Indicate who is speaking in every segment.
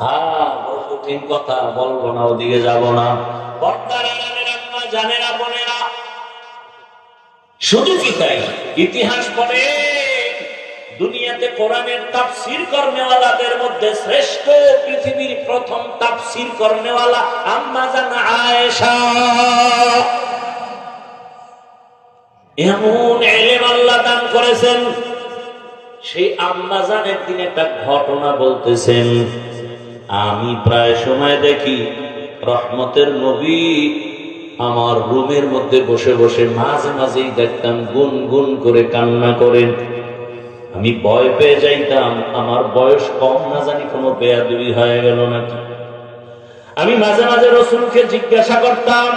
Speaker 1: হ্যাঁ কঠিন কথা, বলব না, ওদিকে যাব না। আম্মা জানে না বোনেরা। শুধু কি তাই? ইতিহাস পড়ে দুনিয়াতে কোরআনের মধ্যে শ্রেষ্ঠ পৃথিবীর প্রথম আম্মা জান আয়েশা। এমন এলেম আল্লাহ দান করেছেন, সেই আম্মাজান একদিন একটা ঘটনা বলতেছেন। আমি প্রায় সময় দেখি রহমতের নবী আমার রুমের মধ্যে বসে বসে মাঝে মাঝেই দেখতাম গুন গুন করে কান্না করেন। আমি ভয় পেয়ে যাইতাম, আমার বয়স কম না জানি কোনো বেয়াদবি হয়ে গেল নাকি। আমি মাঝে মাঝে রসুলকে জিজ্ঞাসা করতাম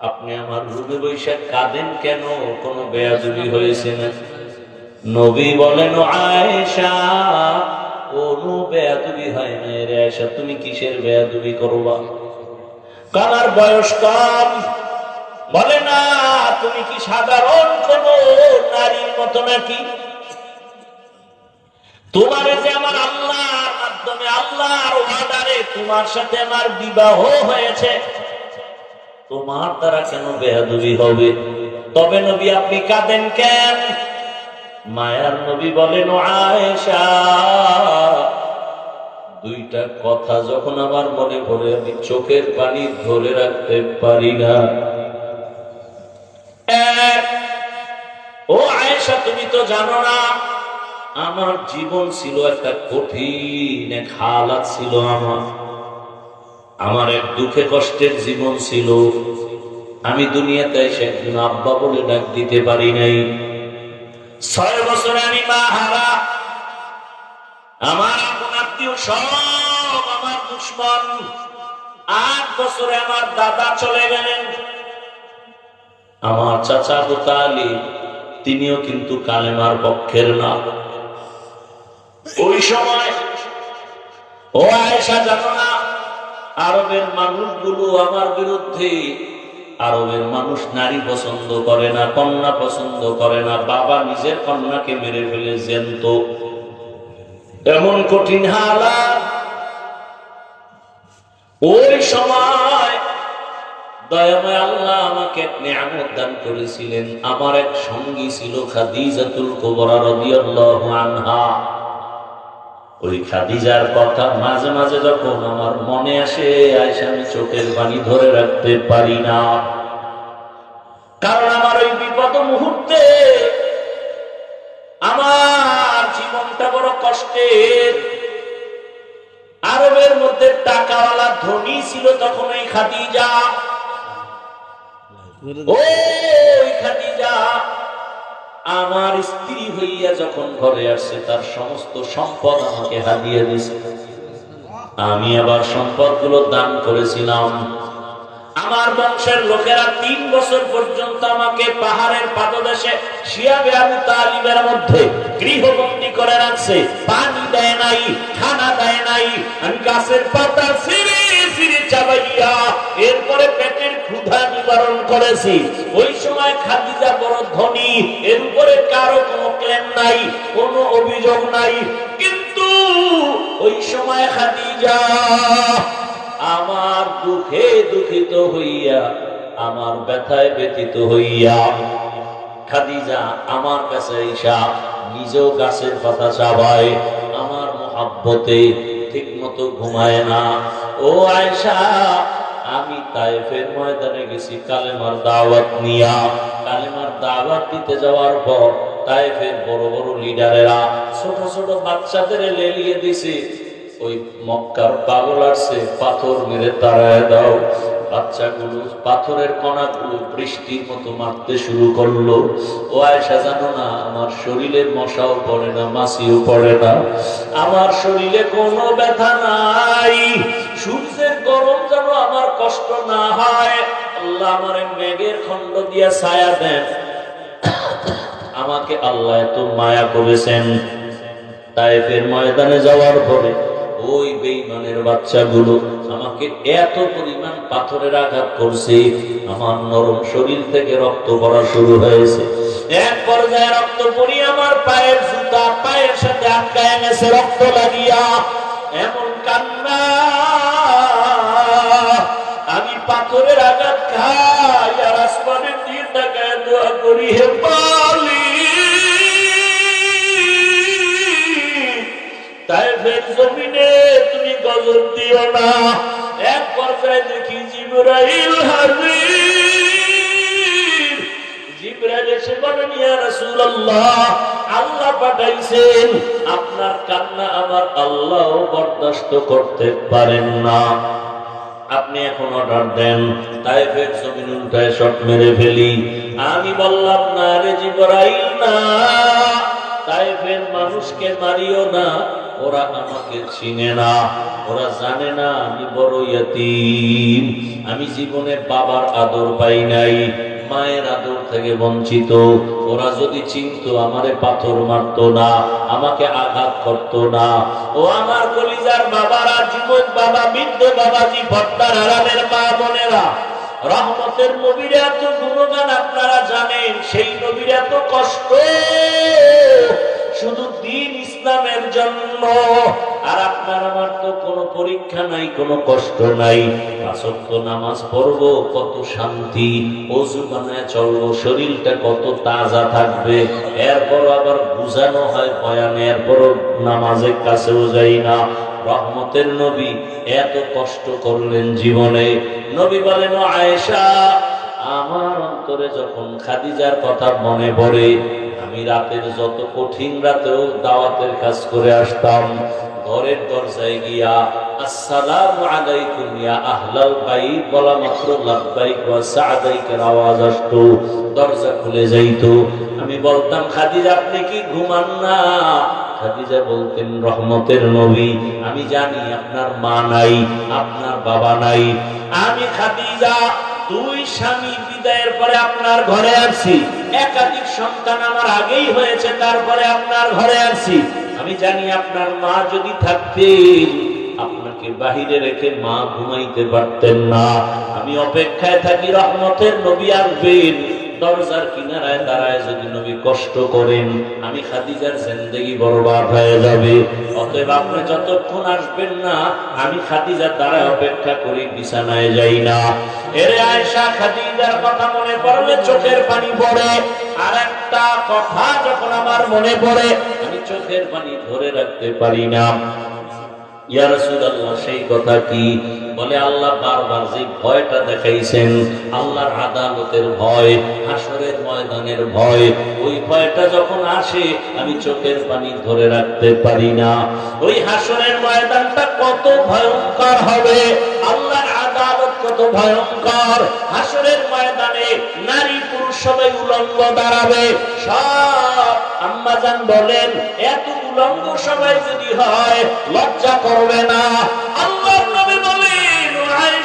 Speaker 1: আপনি আমার রুমে বৈশাখ কাঁদেন কেন? কোনো বেয়াদুবি হয়েছে না নবী বলেন আয়েশা কোনো বেয়াদুবি হয় রে আয়েশা, তুমি কিসের বেয়াদুবি করবা? কানার বয়স কম। বলে, না, তুমি কি সাধারণ কোন নারীর নাকি? তোমার যে আমার আল্লাহর মাধ্যমে, আল্লাহর ওয়াদারে তোমার সাথে আমার বিবাহ হয়েছে, তোমার দ্বারা কেন বেহাদুবি হবে? তবে নবী, আপনি কাঁদেন কেন? মায়ার নবী বলেন, আয়েশা, দুইটা কথা যখন আমার মনে পড়ে, আমি চোখের পানি ধরে রাখতে পারি না। ও আয়েশা, তুমি তো জানো না, আমার জীবন ছিল একটা কঠিন এক হালাত ছিল আমার। আমার এক দুঃখে কষ্টের জীবন ছিল। আমি দুনিয়াতে এসে একজন আব্বা বলে ডাক দিতে পারি নাই। ছয় বছরে আমি মা হারা। আমার আপন আত্মীয় সব আমার দুশ্মন। আট বছরে আমার দাদা চলে গেলেন। আমার চাচা বুতালি তিনিও কিন্তু কালেমার পক্ষের না। ওই সময় ও আয়েশা জানো না, আরবের মানুষগুলো আমার বিরুদ্ধে আরবের মানুষ নারী পছন্দ করে না, কন্যা পছন্দ করে না, বাবা নিজের কন্যাকে মেরে ফেলে জ্যান্ত। এমন কঠিন হালাত। ওই সময় দয়াময় আল্লাহ আমাকে নিয়ামত দান করেছিলেন। আমার এক সঙ্গী ছিল খাদিজাতুল কুবরা রাদিয়াল্লাহু আনহা। ওই খাদিজার কথা মাঝে মাঝে যখন আমার মনে আসে আয়সা আমি চোখের পানি ধরে রাখতে পারি না। কারণ আমার ওই বিপদ মুহূর্তে আমার জীবনটা বড় কষ্টের। আরবের মধ্যে টাকাওয়ালা ধনী ছিল তখন ওই খাদিজা। ওই খাদিজা আমার স্ত্রী হইয়া যখন ঘরে আসছে তার সমস্ত সম্পদ আমাকে হারিয়ে দিছে। আমি আবার সম্পদগুলো দান করেছিলাম। আমার বংশের লোকেরা তিন বছর পর্যন্ত আমাকে পাহাড়ের পাদদেশে শিয়াবে আবু তালিবের মধ্যে গৃহবন্দী করে রাখছে। পানি দেয় নাই, খানা দেয় নাই। আমি গাছের পাতা সিঁড়ি চাবাইয়া এরপরে পেটের ক্ষুধা নিবারণ করেছি। ওই সময় খাদিজা বড় ধনী, এর উপরে কারও কোনো ক্লেম নাই, কোনো অভিযোগ নাই। কিন্তু ওই সময় খাদিজা আমার দুঃখে দুঃখিত হইয়া, আমার ব্যথায় ব্যথিত হইয়া খাদিজা আমার কাছে ঈশা নিজেও গাছের পাতা চাবায়, আমার মহাব্বতে ঠিক মতো ঘুমায় না। ও আয়সা আমি তাইফের ময়দানে গেছি কালেমার দাওয়াত নিয়া। কালেমার দাওয়াত দিতে যাওয়ার পর তাইফের বড় বড় লিডারেরা ছোট ছোট বাচ্চাদের লেলিয়ে দিছে। ওই মক্কার পাগল আসছে, পাথর মেরে তাড়ায় দাও। বাচ্চাগুলো, পাথরের কণাগুলো বৃষ্টির মতো মারতে শুরু করল। ও আয়সা জানো না, আমার শরীরে মশাও পড়ে না, মাছিও পড়ে না। আমার শরীরে কোনো ব্যথা নাই। সূর্যের গরম যেন আমার কষ্ট না হয়। আল্লাহ আমার মেঘের খণ্ড দিয়া ছায়া দেন। আমাকে আল্লাহ এত মায়া করেছেন। তাইফের ময়দানে যাওয়ার পরে ওই বেইমানের বাচ্চাগুলো আমাকে এত পরিমাণ পাথরের আঘাত করছে, আমার নরম শরীর থেকে রক্ত পড়া শুরু হয়েছে। এক পর্যায়ে রক্ত পড়ি, আমার পায়ের জুতা দিয়া এমন কান্না। আমি পাথরের আঘাত খাই আর আসমানের দিয়ে তাকায় দোয়া করি, হে পালি জমিনে তুমি গজব দিও না। দেখি জিবরাইল আপনার কান্না আমার আল্লাহ বরদাস্ত করতে পারেন না। আপনি এখন অর্ডার দেন তাই ফের জমিন উল্টায় শট মেরে ফেলি। আমি বললাম, না রে জিবরাইল, না। তাই ফের মানুষকে মারিও না। ওরা আমাকে চিনে না। ওরা জানে না আমি বড় ইয়তীম। আমি জীবনে বাবার আদর পাই নাই, মায়ের আদর থেকে বঞ্চিত। ওরা যদি চিনত, আমারে পাথর মারতো না, আমাকে আঘাত করতো না। ও আমার কলিজার বাবারা, জীবন বাবা, বৃদ্ধ বাবাজি, ভট্টার আরামের মা বোনেরা, রহমতের নবীর এত গুণগান আপনারা জানেন, সেই নবীর এত কষ্ট। শুধু দিন ইসলামের জন্য আর আপনার আমার তো কোনো পরীক্ষা নাই, কোনো কষ্ট নাই। আসক্ত নামাজ পড়ব, কত শান্তি। অজু বানায় চলবো, শরীরটা কত তাজা থাকবে। এরপর আবার বুঝানো হয় বয়ান, এরপরও নামাজের কাছেও যাই না। রহমতের নবী এত কষ্ট করলেন জীবনে। নবী বলেন আয়েশা আমার অন্তরে যখন খাদিজার কথা মনে পড়ে, আমি রাতের যত কঠিন রাতেও দাওয়াতের কাজ করে আসতাম। ঘরের দরজায় গিয়া, আসসালামু আলাইকুম ইয়া আহলাল বাইত বলা মাত্র লাব্বাইক ওয়া সাআদাইকের আওয়াজ আসতো, দরজা খুলে যাইতো। আমি বলতাম, খাদিজা, আপনি কি ঘুমান না? খাদিজা বলতেন, রহমতের নবী, আমি জানি আপনার মা নাই, আপনার বাবা নাই। আমি খাদিজা দুই স্বামী বিদায়ের পরে আপনার ঘরে আসছি। একাধিক সন্তান আমার আগেই হয়েছে, তারপরে আপনার ঘরে আসছি। আমি জানি আপনার মা যদি থাকতেন, আপনাকে বাহিরে রেখে মা ঘুমাইতে পারতেন না। আমি অপেক্ষায় থাকি রহমতের নবী আসবেন। দরজার কিনারায় দাঁড়ায় যদি নবী কষ্ট করেন, আমি খাদিজার জিন্দেগি বরবাদ হয়ে যাবে। অতএব আপনি যতক্ষণ আসবেন না, আমি খাদিজার দ্বারা অপেক্ষা করি, বিছানায় যাই না। এর আয়সা খাদিজার কথা মনে পড়লে চোখের পানি পড়ে। আর একটা কথা যখন আমার মনে পড়ে, আমি চোখের পানি ধরে রাখতে পারি না। ইয়া রাসূলুল্লাহ, সেই কথা কি? বলে, আল্লাহ বারবার যে ভয়টা দেখাইছেন, আল্লাহর আদালতের ভয়, হাসরের ময়দানের ভয়, ওই ভয়টা যখন আসে, আমি চোখের পানি ধরে রাখতে পারি না। ওই হাসরের ময়দানটা কত ভয়ঙ্কর হবে! আল্লাহর আদালত কত ভয়ঙ্কর! হাসরের ময়দানে নারী পুরুষ সবাই উলঙ্গ দাঁড়াবে। সব আম্মাজান বলেন, এত উলঙ্গ সবাই যদি হয়, লজ্জা করবে না। আল্লাহর নবী বলেন "ও আয়েশা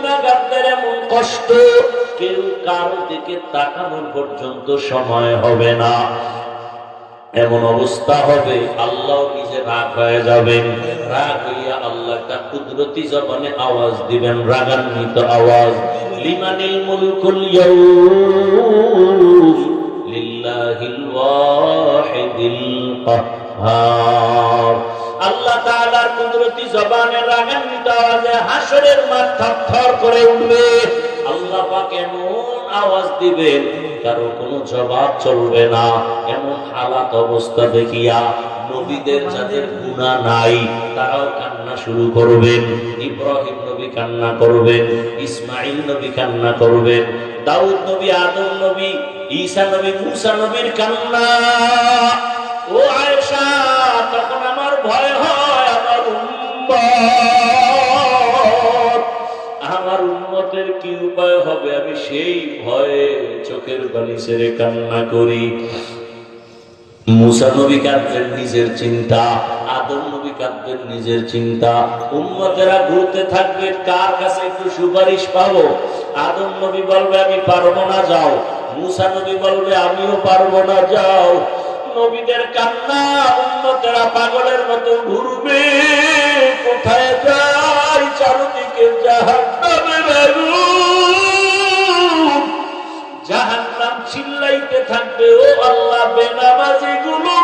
Speaker 1: গুণাগারদের এমন কষ্ট, কেউ কারও দিকে তাকানোর পর্যন্ত সময় হবে না। এমন অবস্থা হবে, আল্লাহ নিজে রাগ হয়ে যাবেন। রাগ হইয়া আল্লাহ একটা কুদরতি জবানে আওয়াজ দিবেন, রাগান্বিত আওয়াজ। লিমানিল মুলকুল লিল্লাহিল ওয়াহিদিল কাহ্হার আল্লাহ তাআলার কুদরতি রাগান্বিত আওয়াজে হাসরের মাঠ থরথর করে উঠবে। আল্লাহ পাক এমন আওয়াজ দিবেন কারও কোনো জবাব চলবে না। এমন হালাত অবস্থা দেখিয়া নবীদের যাদের গুণা নাই, তারাও কান্না শুরু করবেন ইব্রাহিম নবী কান্না করবেন ইসমাইল নবী কান্না করবেন দাউদ নবী, আদম নবী, ঈসা নবী, মুসা নবীর কান্না। ও আয়েশা! আমার উন্মতের কি উপায় হবে? আমি সেই ভয়ে চোখের বালি ছেড়ে কান্না করি। মুসা নবী কাঁদবেন নিজের চিন্তা, আদম নবী কাঁদবেন নিজের চিন্তা। উম্মতেরা ঘুরতে থাকবে, কার কাছে একটু সুপারিশ পাবো? আদম নবী বলবে, আমি পারব না, যাও। মুসা নবী বলবে, আমিও পারব না, যাও। নবীদের কান্না, উম্মতেরা পাগলের মতো ঘুরবে। কোথায় যাই চারদিকে আগুন জাহান্নাম চিল্লাইতে থাকবে, ও আল্লাহ বেনামাজি গুলো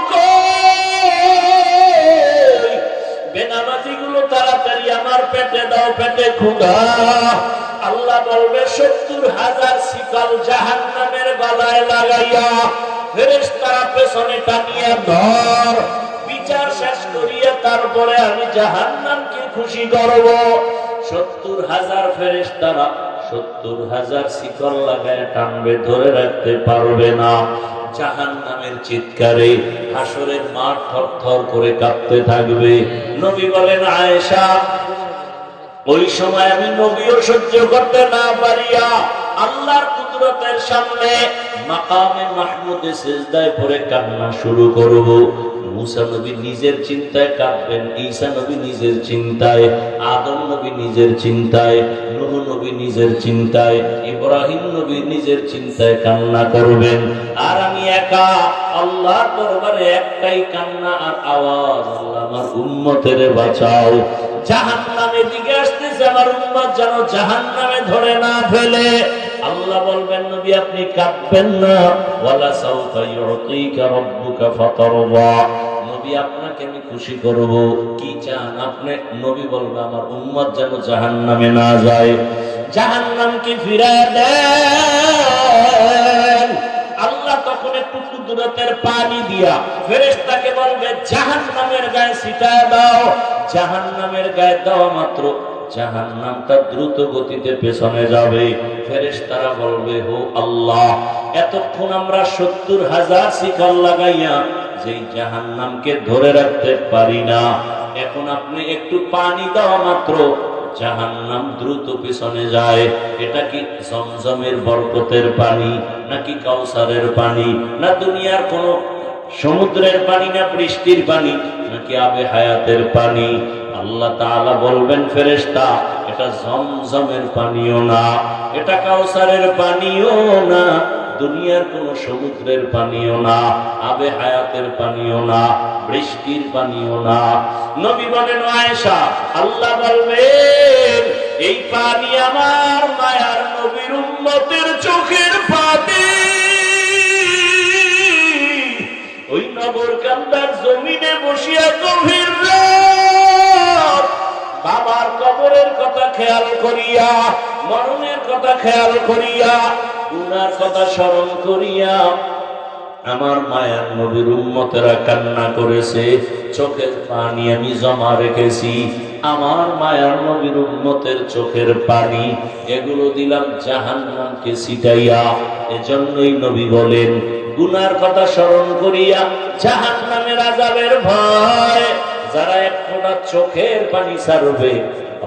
Speaker 1: বেনামাজি গুলো তাড়াতাড়ি আমার পেটে দাও, পেটে আল্লাহ বলবে, সত্তর হাজার শিকল জাহান্নামের গলায় লাগাইয়া ফেরেস তারা পেছনে টানিয়া ধর, বিচার শেষ করিয়া তারপরে আমি জাহান্নামকে খুশি করব। সত্তর হাজার ফেরেস তারা সত্তর হাজার শিকল লাগায় টানবে, ধরে রাখতে পারবে না। চিৎকারে, হাসরের মাঠ থর থর করে কাঁপতে থাকবে। নবী বলেন, আয়েশা, ওই সময় আমি নবীও সহ্য করতে না পারিয়া আল্লাহর কুদরতের সামনে মাকামে মাহমুদে সেজদায় পরে কান্না শুরু করব। মুসা নবী নিজের চিন্তায় কাঁদবেন, ঈসা নবী নিজের চিন্তায়, আদম নবী নিজের চিন্তায়, নূহ নবী নিজের চিন্তায়, ইব্রাহিম নবী নিজের চিন্তায় কান্না করবেন। আর আমি একা আল্লাহর দরবারে একটাই কান্না আর আওয়াজ, আল্লাহ আমার উম্মতের বাঁচাও। জাহান নামে দিকে আসতেছে, আমার উম্মত যেন জাহান নামে ধরে না ফেলে। আল্লাহ বলবেন, নবী, আপনি কাঁদবেন না। ওয়ালা সাউফা ইউতিকা রাব্বুকা ফাতারদা। নবী, আপনাকে আমি খুশি করব। কি চান? আপনি, নবী বলবে, আমার উম্মত যেন জাহান্নামে না যায়। জাহান্নামকে ফিরায় দেন। আল্লাহ তখন একটু কুদরতের পানি দিয়া ফেরেশতাকে বলবে, জাহান্নামের গায়ে ছিটায় দাও। জাহান্নামের গায়ে দেওয়া মাত্র জাহান্নামটা দ্রুত গতিতে পেছনে যাবে। ফেরেশতারা বলবে হো আল্লাহ, এতক্ষণ আমরা সত্তর হাজার শিকল লাগাইয়া যেই জাহান্নামকে ধরে রাখতে পারি না। এখন আপনি একটু পানি দেওয়া মাত্র। জাহান্নাম দ্রুত পিছনে যায়। এটা কি জমজমের বরকতের পানি, নাকি কাউসারের পানি, না দুনিয়ার কোন সমুদ্রের পানি, না বৃষ্টির পানি, নাকি আবে হায়াতের পানি? আল্লাহ তাআলা বলবেন, ফেরেশতা, এটা জমজমের পানিও না, এটা কাউসারের পানিও না, দুনিয়ার কোন সমুদ্রের পানিও না, আবে হায়াতের পানিও না, বৃষ্টির পানিও না। নবী বলেন, আয়েশা, আল্লাহ বলবেন, এই পানি আমার মায়ার নবীর উম্মতের চোখের পানি। ওই নগর কান্দার জমিনে বসিয়া করিয়া, মরণের কথা খেয়াল করিয়া, গুনার কথা স্মরণ করিয়া আমার মায়ার নবীর উম্মতেরা কান্না করেছে, চোখের পানি আমি জমা রেখেছি। আমার মায়ার নবীর উম্মতের চোখের পানি, এগুলো দিলাম জাহান্নামকে ছিটাইয়া। এজন্যই নবী বলেন, গুনার কথা স্মরণ করিয়া জাহান্নামের আজাবের ভয়, যারা এক ফোঁটা চোখের পানি ছাড়বে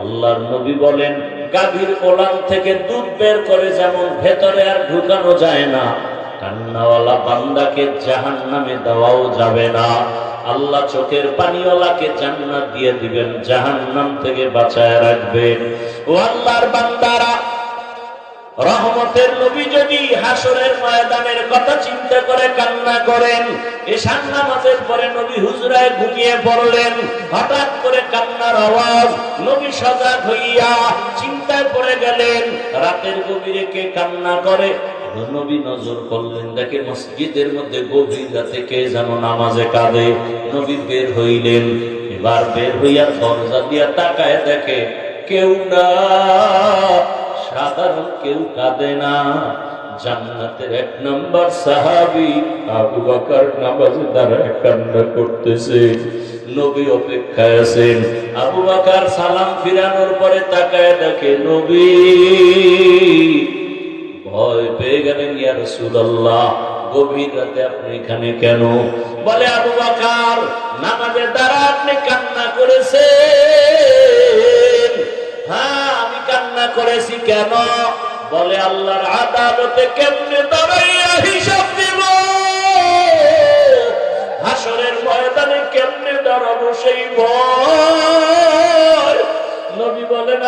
Speaker 1: আল্লাহর নবী বলেন, গাভীর ওলান থেকে দুধ বের করে যেমন ভেতরে আর ঢুকানো যায় না, কান্নাওয়ালা বান্দাকে জাহান নামে দেওয়াও যাবে না। আল্লাহ চোখের পানিওয়ালাকে জান্নাত দিয়ে দিবেন জাহান নাম থেকে বাঁচায় রাখবেন। ও আল্লাহর বান্দারা রহমতের নবী যদি হাসরের ময়দানের কথা চিন্তা করে কান্না করেন এশান নামাজের পরে নবী হুজরায় ঘুমিয়ে পড়লেন, হঠাৎ করে কান্নার আওয়াজ নবী সজাগ হইয়া চিন্তায় পড়ে গেলেন, রাতের গভীরে কে কান্না করে? নবী নজর করলেন, দেখে মসজিদের মধ্যে গভীর রাতে কে যেন নামাজে কাঁদে? নবী বের হইলেন, এবার বের হইয়া দরজা দিয়া তাকায় দেখে কেউ না। সাধারণ কেউ কাঁদে না। জান্নাতের এক নম্বর সাহাবি আবু বকর নামাজে দাঁড়ায় কান্না করতেছে। নবী অপেক্ষায় আছেন। আবু বকর সালাম ফিরানোর পরে তাকায় দেখে, নবী, ভয় পেয়ে গেলেন ইয়া রাসূলুল্লাহ, গভীর রাতে আপনি এখানে কেন? বলে, আবু বকর, নামাজের দ্বারা আপনি কান্না করেছেন। হ্যাঁ কান্না করেছি, কেন? বলে আল্লাহর আদালতে কেমনে দাঁড়াইয়া হিসাব দিব। ময়দানে কেমনে দাঁড়াবো সেই ভয়। নবী বলেন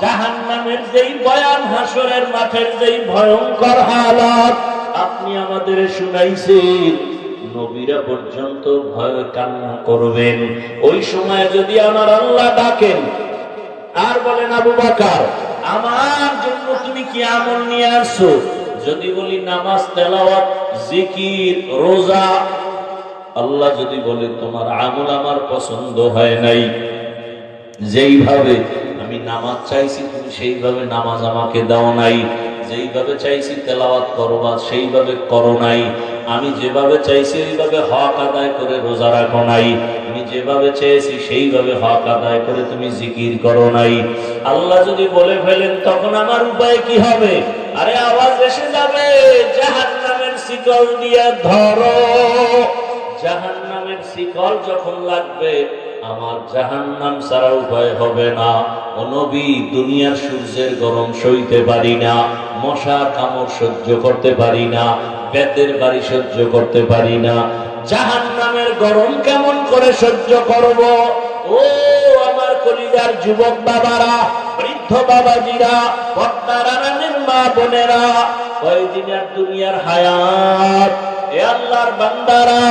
Speaker 1: জাহান্নামের যেই বয়ান হাসরের মাঠের যেই ভয়ঙ্কর হালাত আপনি আমাদের শুনাইছেন, নবীরা পর্যন্ত ভয় কান্না করবেন। ওই সময় যদি আমার আল্লাহ ডাকেন, আর বলেন, আবু বাকার, আমার জন্য তুমি কি আমল নিয়ে আসছো? যদি বলি, নামাজ, তেলাওয়াত, জিকির, রোজা। আল্লাহ যদি বলে, তোমার আমল আমার পছন্দ হয় নাই। যেইভাবে আমি নামাজ চাইছি, তুমি সেইভাবে নামাজ আমাকে দাও নাই। যেইভাবে চাইছি তেলাওয়াত করবা সেইভাবে করো নাই। আমি যেভাবে চাইছি ওইভাবে হক আদায় করে রোজা রাখো নাই। আমি যেভাবে চেয়েছি সেইভাবে হক আদায় করে তুমি জিকির করো নাই। আল্লাহ যদি বলে ফেলেন, তখন আমার উপায় কি হবে? আরে আওয়াজ এসে যাবে জাহান নামের শিকল দিয়ে ধরো। জাহান নামের শিকল যখন লাগবে আমার জাহান নাম ছাড়া উপায় হবে না। ও নবী, দুনিয়ার সূর্যের গরম সইতে পারি না, মশার কামড় সহ্য করতে পারি না, বেতের বাড়ি সহ্য করতে পারি না। জাহান নামের গরম কেমন করে সহ্য করব? ও আমার কলিজার যুবক বাবারা, বৃদ্ধ বাবাজিরা পদ্মার আরামের মা বোনেরা কয়দিনের দুনিয়ার হায়াত। এ আল্লাহর বান্দারা,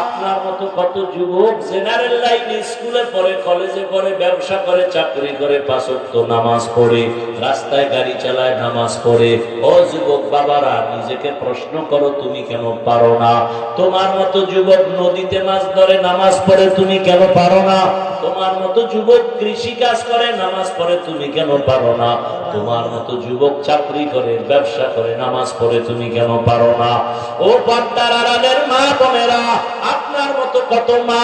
Speaker 1: আপনার মতো কত যুবক জেনারেল স্কুলে পড়ে, কলেজে পড়ে, ব্যবসা করে, চাকরি করে পাঁচক্ত নামাজ পড়ে, রাস্তায় গাড়ি চালায়, নামাজ পড়ে। ও যুবক বাবারা, নিজেকে প্রশ্ন করো, তুমি কেন পারো না? তোমার মতো যুবক নদীতে মাছ ধরে, নামাজ পড়ে, তুমি কেন পারো না? তোমার মতো যুবক কৃষি কাজ করে, নামাজ পড়ে, তুমি কেন পারো না? তোমার মতো যুবক চাকরি করে, ব্যবসা করে, নামাজ পড়ে তুমি কেন পারো না? ও পর্দার আড়ালের মা বোনেরা, আপনার মতো কত মা,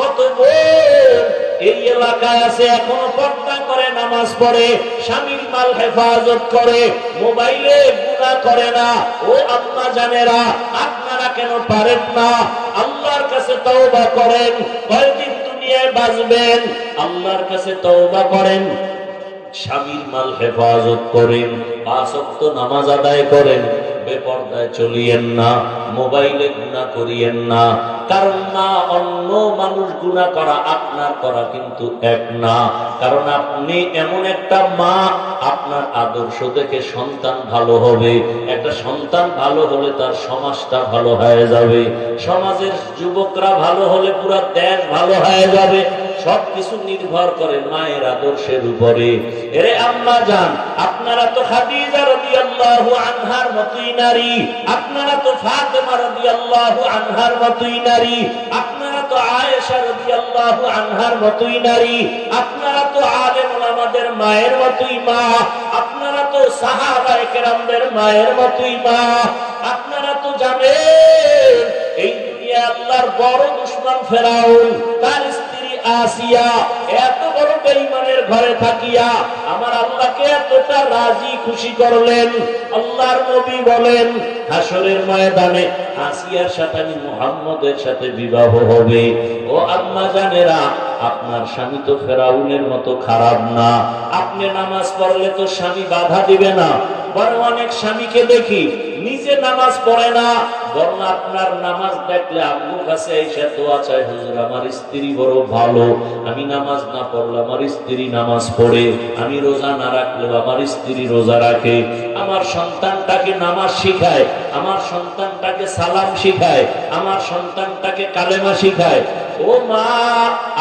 Speaker 1: কত বোন এই এলাকায় আছে, এখনও পর্দা করে, নামাজ পড়ে, স্বামীর মাল হেফাজত করে, মোবাইলে গুণা করে না। ও আম্মা জানেরা, আপনারা কেন পারেন না? আল্লাহর কাছে তওবা করেন, কয়দিন দুনিয়ায় বাঁচবেন? আল্লাহর কাছে তওবা করেন স্বামীর মাল হেফাজত করেন ওয়াক্ত নামাজ আদায় করেন, বেপর্দায় চলিয়েন না, মোবাইলে গুণা করিয়েন না। কারণ না, অন্য মানুষ গুণা করা আপনার করা কিন্তু এক না। কারণ আপনি এমন একটা মা, আপনার আদর্শ দেখে সন্তান ভালো হবে। একটা সন্তান ভালো হলে তার সমাজটা ভালো হয়ে যাবে। সমাজের যুবকরা ভালো হলে পুরো দেশ ভালো হয়ে যাবে। সবকিছু নির্ভর করে মায়ের আদর্শের উপরে। এরে আম্মা জান, আপনারা তো খাদিজা রাদিয়াল্লাহু আনহার মতই নারী। আপনারা তো ফাতেমা রাদিয়াল্লাহু আনহার মতই নারী। আপনারা তো আয়েশা রাদিয়াল্লাহু আনহার মতই নারী। আপনারা তো আলেম ওলামাদের মায়ের মতই মা। আপনারা তো সাহাবায়ে কেরামদের মায়ের মতই মা। আপনারা তো জানেন, এই দুনিয়া আল্লাহর বড় দুশমন ফেরাউন, তার আসিয়া এত বড় বেঈমানের ঘরে থাকিয়া আমার আল্লাহকে এতটা রাজি খুশি করলেন। আল্লাহর নবী বলেন হাসরের ময়দানে আসিয়ার সাথে আমি মুহাম্মদের সাথে বিবাহ হবে। ও আম্মা জানেরা, আপনার স্বামী তো ফেরাউনের মতো খারাপ না। আপনি নামাজ পড়লে তো স্বামী বাধা দিবে না। বরং অনেক স্বামীকে দেখি, নিজে নামাজ পড়ে না। বরং আপনার নামাজ দেখলে আব্বুর কাছে এসে দোয়া চায় হুজুর, আমার স্ত্রী বড় ভালো। আমি নামাজ না পড়লে আমার স্ত্রী নামাজ পড়ে। আমি রোজা না রাখলেও আমার স্ত্রী রোজা রাখে। আমার সন্তানটাকে নামাজ শিখায়, আমার সন্তানটাকে সালাম শিখায়, আমার সন্তানটাকে কালেমা শিখায়। ও মা,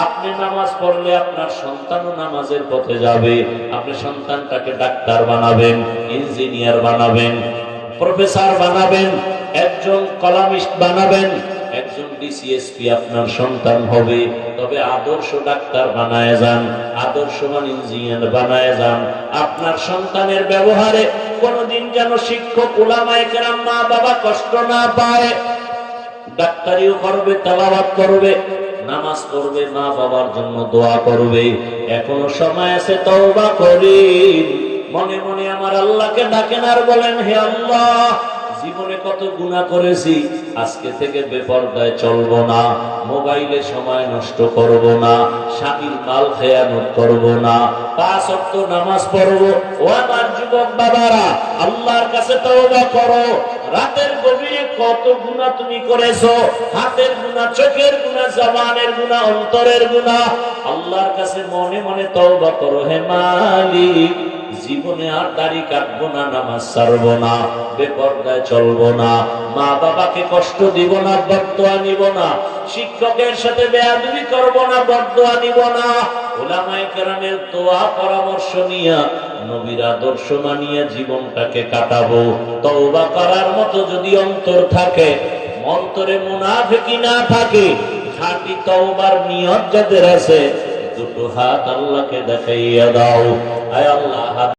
Speaker 1: আপনি নামাজ পড়লে আপনার সন্তানও নামাজের পথে যাবে। আপনি সন্তানটাকে ডাক্তার বানাবেন, ইঞ্জিনিয়ার বানাবেন, প্রফেসর বানাবেন একজন কলামিস্ট বানাবেন, একজন ডিসিএসপি আপনার সন্তান হবে। তবে আদর্শ ডাক্তার বানায় যান, আদর্শবান ইঞ্জিনিয়ার বানায় যান। আপনার সন্তানের ব্যবহারে কোনোদিন যেন শিক্ষক ওলামায় কেরাম মা বাবা কষ্ট না পায়। ডাক্তারিও করবে তালাবাদ করবে, নামাজ পড়বে মা বাবার জন্য দোয়া করবে। এখনও সময় আছে, তওবা করিন মনে মনে আমার আল্লাহকে ডাকেন আর বলেন, হে আল্লাহ জীবনে কত গুণা করেছি, আজকে থেকে বেপরদায় চলবো না, মোবাইলে সময় নষ্ট করব না, স্বামীর মাল খেয়ানত করব না, পাঁচ অক্ট নামাজ পড়ব। ও আমার যুবক বাবারা, আল্লাহর কাছে তওবা করো। রাতের গভীরে কত গুণা তুমি করেছ, হাতের গুণা চোখের গুণা জবানের গুণা অন্তরের গুণা আল্লাহর কাছে মনে মনে তওবা করো, হে মালিক। জীবনে আর দাড়ি কাটবো না, নামাজ ছাড়বো না, বেপর্দায় চলবো না মা বাবাকে কষ্ট দিব না বদয়া নিব না, শিক্ষকের সাথে বেয়াদবি করব না বদয়া নিব না। দোয়া, পরামর্শ জীবনটাকে কাটাবো। করার মতো যদি অন্তর থাকে, অন্তরে না থাকে নিয়ত যাদের আছে দুটো হাত আল্লাহকে দেখাইয়া দাও। আয় আল্লাহ